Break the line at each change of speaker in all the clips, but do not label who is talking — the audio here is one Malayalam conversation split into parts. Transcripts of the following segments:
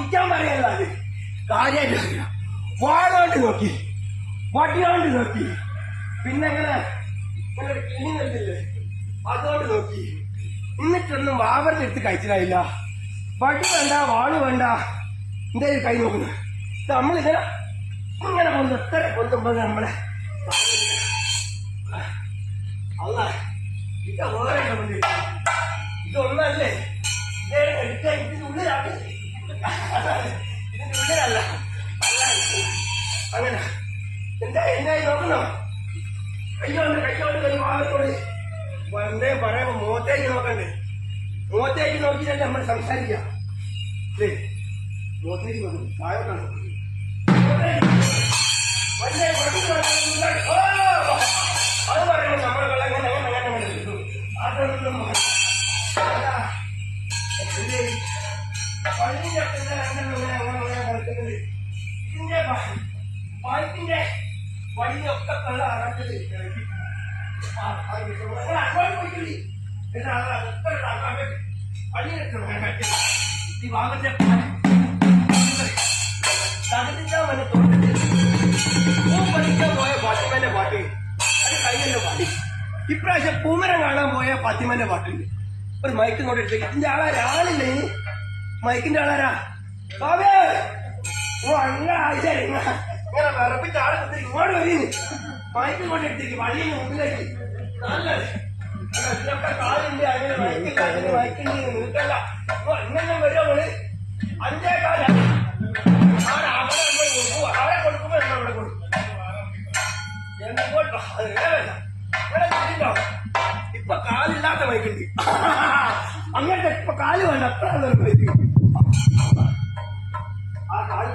വാ ചിരിക്കാൻ പറയല്ല അത് കാര്യമായിട്ട് വാടോണ്ട് നോക്കി. വടിയോണ്ട് നോക്കി. പിന്നെ എങ്ങനെ ഇങ്ങനെ കിണി കണ്ടില്ലേ? അതുകൊണ്ട് നോക്കി. എന്നിട്ടൊന്നും വാവറിന്റെ എടുത്ത് കഴിച്ചിട്ടായില്ല വടി വേണ്ട വാൾ വേണ്ട. എന്തേ കൈ നോക്കുന്നു? നമ്മളിങ്ങനെ ഇങ്ങനെ കൊന്ന് എത്ര കൊന്നുമ്പോ നമ്മളെ അല്ല ഇത് വേറെ ഇതൊന്നല്ലേ? ഇതേ അല്ല എന്താ എന്തേ പറയുമ്പോ മുഖത്തേക്ക് നോക്കണ്ടേ മുഖത്തേക്ക് നോക്കിയിട്ടല്ലേ നമ്മൾ സംസാരിക്കാം അല്ലേ. ഈ പോയ ഇപ്രാവശ്യം പൂമരം കാണാൻ പോയ ഫാത്തിമന്റെ പാട്ടുണ്ട്. ഒരു മയക്കം കൊണ്ടിട്ട് ഇതിന്റെ ആളാരാ ആളില്ലേ ഇനി? മൈക്കിന്റെ ആളാരാ? ബാബേ! ഓ അങ്ങനെ ആഴ്ചയായി ഇങ്ങനെ വിറപ്പിച്ച ആളെ കുത്തി ഇങ്ങോട്ട് വരീന് മൈക്ക് കൊണ്ട് എടുത്തേക്ക്. വള്ളിന് മുമ്പിലേക്ക്. കാലുണ്ട് അങ്ങനെ മൈക്കില്ല അങ്ങനെ മൈക്കില്ല നിൽക്കല്ല ഓ ഇങ്ങനെ വരുമോ അഞ്ചേ കൊടുക്കും. അവിടെ കൊടുക്കുമ്പോ നമ്മൾ ഇവിടെ കൊടുക്കും. എങ്ങോട്ടോ? അത് തിരിഞ്ഞോ? ഇപ്പൊ കാലില്ലാത്ത മൈക്കുണ്ട് അങ്ങനത്തെ ഇപ്പൊ കാൽ വേണ്ട. അത്ര നല്ലൊരു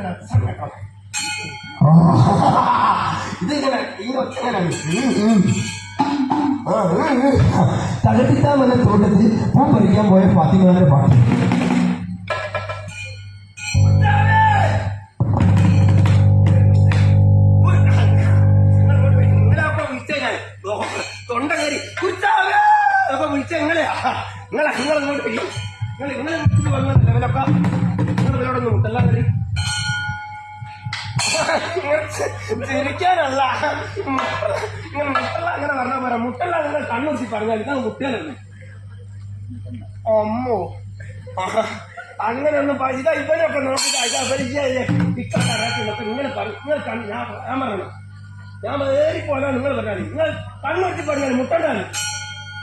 രസം കേട്ടോ. ഇതിങ്ങനെ ഇങ്ങോട്ട്
തകട്ടിത്താമല തോട്ടത്തിൽ പൂ പറിക്കാൻ പോയ ഫാത്തിമാന്റെ പാട്ട്
നിങ്ങളെ നിങ്ങൾ ഇങ്ങോട്ട് പോയി നിങ്ങൾ നിങ്ങളെ വിളിച്ചിട്ട് ലെവലൊക്കെ നിങ്ങൾ ഇവരോടൊന്നും മുട്ടല്ലാതെ ചിരിക്കാനല്ല. നിങ്ങൾ മുട്ടല്ല അങ്ങനെ പറഞ്ഞാൽ പോരാ. മുട്ടല്ല നിങ്ങൾ കണ്ണുത്തി പറഞ്ഞാൽ നിങ്ങൾ മുട്ടലല്ലേ അമ്മോ. ആഹാ. അങ്ങനെയൊന്നും പ- ഇതാ ഇവരൊക്കെ നോക്കിട്ടാ ഇതാ ഇവർ ഇക്കൊക്കെ ഇങ്ങനെ പറഞ്ഞു നിങ്ങൾ കണ്ണു ഞാൻ ഞാൻ പറഞ്ഞു ഞാൻ ഏറി പോകാൻ നിങ്ങൾ പറഞ്ഞാൽ നിങ്ങൾ കണ്ണൊട്ടി പറഞ്ഞാൽ മുട്ടണ്ടാണ്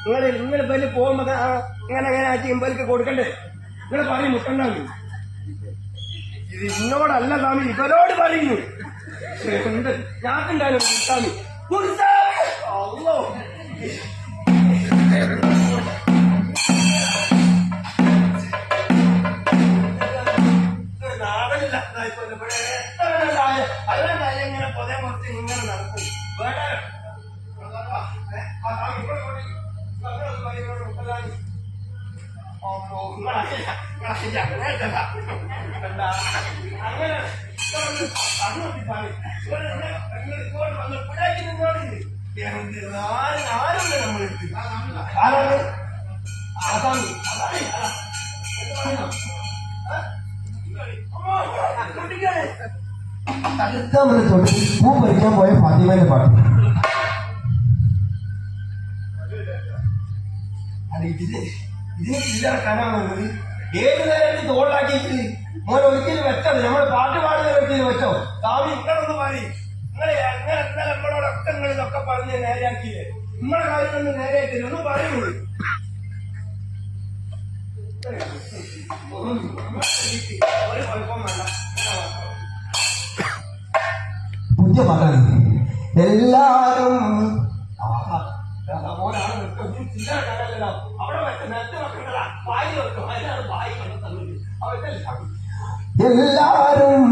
നിങ്ങൾ നിങ്ങൾ ഇവർ പോകുമ്പോ ആ, ഇങ്ങനെ അങ്ങനെ ആക്കി ഇമ്പലിക്ക് കൊടുക്കണ്ടേ? നിങ്ങൾ പറയും മുട്ടണ്ടാണ് ഇത് ഇന്നോടല്ല സ്വാമി ഇവരോട് പറയുന്നു ഞാക്കുണ്ടായാലും സ്വാമി നാടനില്ല. അല്ലാണ്ടായ ഇങ്ങനെ പൊതേ മുറിച്ച് ഇങ്ങനെ നടക്കും. വേറെ guys. Opo, malaki na. Malaki na. Right na ba? Tanda. Ang na. Ang na. Ang തകർക്കാൻ
വന്ന് തൊട്ട് പൂ പറിക്കാൻ പോയ ഫാത്തിമേന്റെ പാട്ട്
അല്ല ഇതിന് ഏത് നേരം തോളിലാക്കിയിട്ട് മോൻ ഒരിക്കലും വെച്ചത് നമ്മൾ പാട്ട് പാടുന്ന ഒരിക്കലും വെച്ചോ. സ്വാമി നിങ്ങളൊന്ന് മാറി നിങ്ങളെ അങ്ങനെ ഇന്നലെ നമ്മളോടൊക്കെ നിങ്ങൾ ഇതൊക്കെ പറഞ്ഞ് നേരെയാക്കിയില്ലേ നമ്മളെ കാര്യമൊന്നും നേരെയായിട്ടില്ല ഒന്നും പറയുള്ളൂ. ഒരു കുഴപ്പം വേണ്ട
പുതിയ പാട്ടാണ് എല്ലാരും
ചില്ലറ.
എല്ലാരും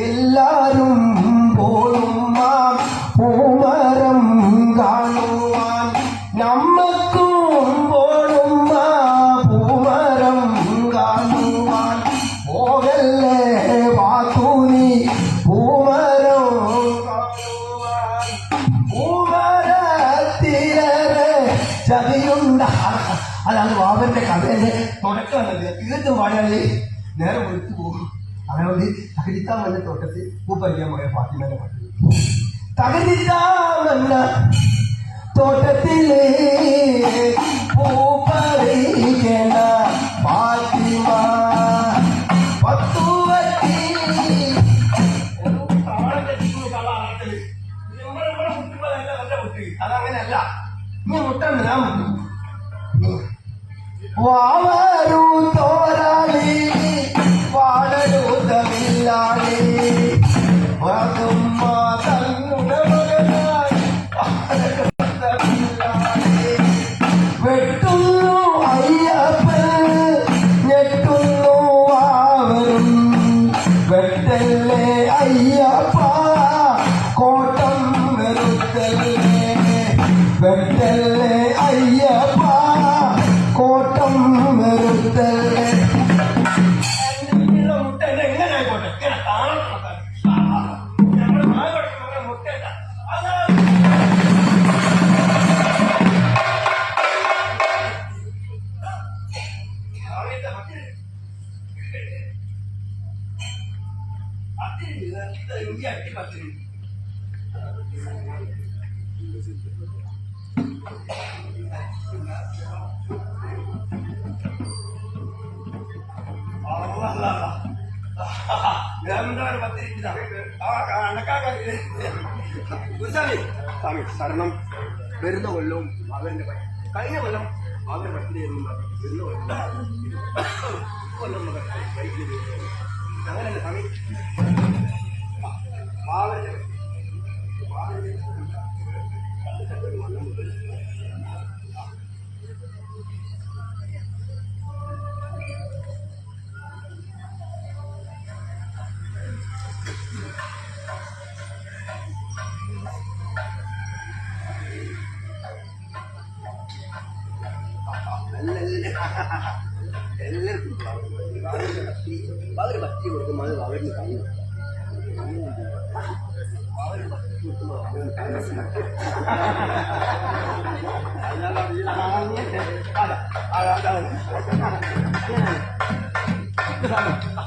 എല്ലാരും പോലുമാം പൂമരം കാണുവാൻ നമ്മക്കും തീർത്തും പാടിയാലേ നേരെ വെളുത്തു പോകും. അതുകൊണ്ട് തകരിത്താമന്റെ തോട്ടത്തിൽ പൂപ്പറിയാൻ പോയ ഫാത്തിമന്റെ പാട്ട് തകരിത്താമന്ന തോട്ടത്തിലെ പൂപ്പറിക്കണ ഫാത്തിമ. പത്തുവത്തി
താളം തെറ്റിക്കുന്നു കള്ള ആളത്തിൽ നമ്മുടെ ഇവിടെ മുട്ടുമ്പോഴല്ല നല്ല മുട്ട് അതങ്ങനെയല്ല
നീ മുട്ടണ്ട ഞാൻ മുട്ടും
O Amaru Toralico. സ്വാമി ശരണം. വരുന്ന കൊല്ലവും അവരുടെ കഴിഞ്ഞ കൊല്ലം അവരുടെ പത്തിരി വരുന്ന കൊല്ലം കൊല്ലം അങ്ങനെയല്ല സ്വാമി അവരുടെ എല്ലാവർക്കും ഭക്തി കൊടുക്കുമ്പോൾ അവരിന് കഴിയും 哈哈哈哈哈！哎呀，老弟啦，你这，快点，快点，快点！